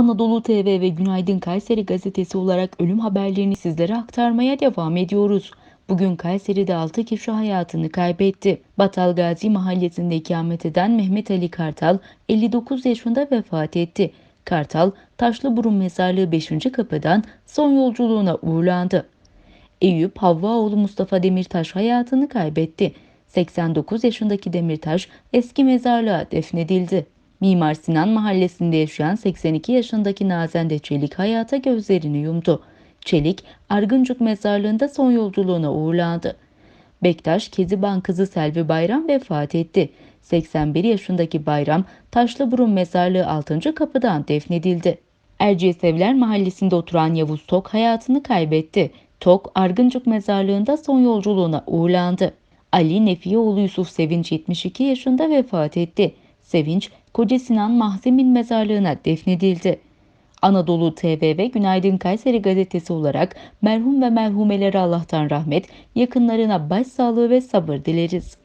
Anadolu TV ve Günaydın Kayseri gazetesi olarak ölüm haberlerini sizlere aktarmaya devam ediyoruz. Bugün Kayseri'de 6 kişi hayatını kaybetti. Batal Gazi mahallesinde ikamet eden Mehmet Ali Kartal 59 yaşında vefat etti. Kartal, Taşlıburun Mezarlığı 5. kapıdan son yolculuğuna uğurlandı. Eyüp Havvaoğlu Mustafa Demirtaş hayatını kaybetti. 89 yaşındaki Demirtaş eski mezarlığa defnedildi. Mimar Sinan mahallesinde yaşayan 82 yaşındaki Nazende Çelik hayata gözlerini yumdu. Çelik, Argıncuk mezarlığında son yolculuğuna uğurlandı. Bektaş Keziban kızı Selvi Bayram vefat etti. 81 yaşındaki Bayram, Taşlıburun Mezarlığı 6. kapıdan defnedildi. Erciyes Evler Mahallesi'nde oturan Yavuz Tok hayatını kaybetti. Tok, Argıncuk Mezarlığı'nda son yolculuğuna uğurlandı. Ali Nefiyeoğlu Yusuf Sevinç 72 yaşında vefat etti. Sevinç, Koca Sinan Mahzemin Mezarlığı'na defnedildi. Anadolu TV ve Günaydın Kayseri gazetesi olarak merhum ve merhumelere Allah'tan rahmet, yakınlarına başsağlığı ve sabır dileriz.